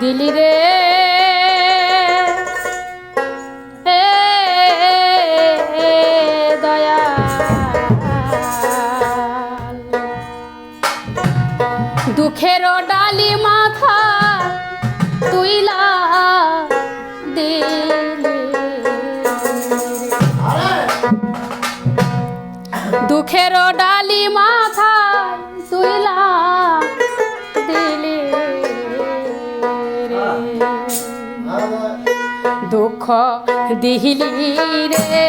দিলি রে। দুঃখের ডালি মাথা তুইলা দুঃখের ডালি মাথা দিহিলি রে।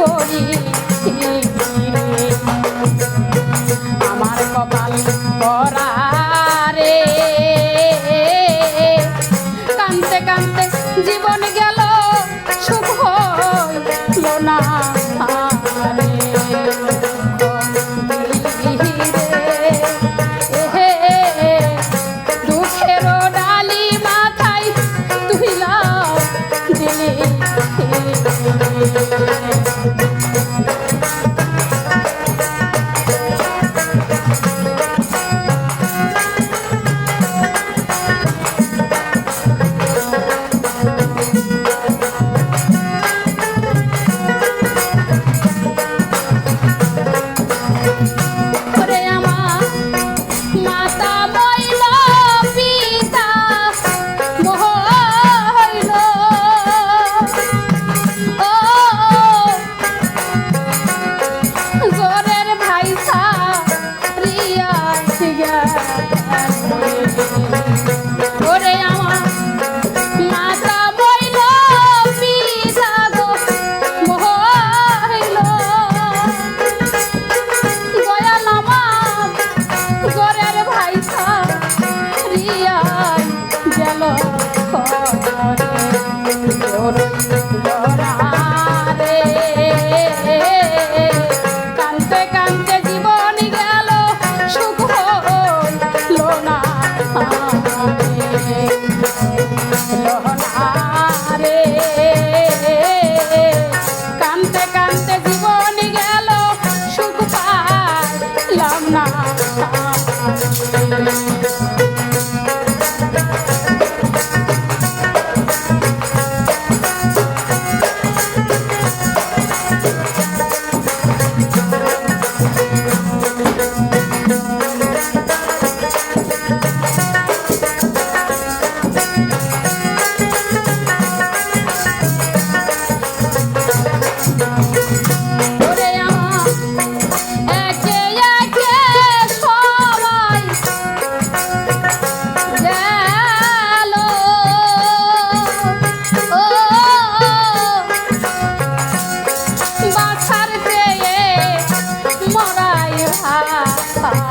করি। আমার কপাল রে জীবন গেল শুভ লোনা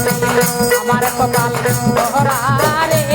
আমার কপাল তোহরারে কানতে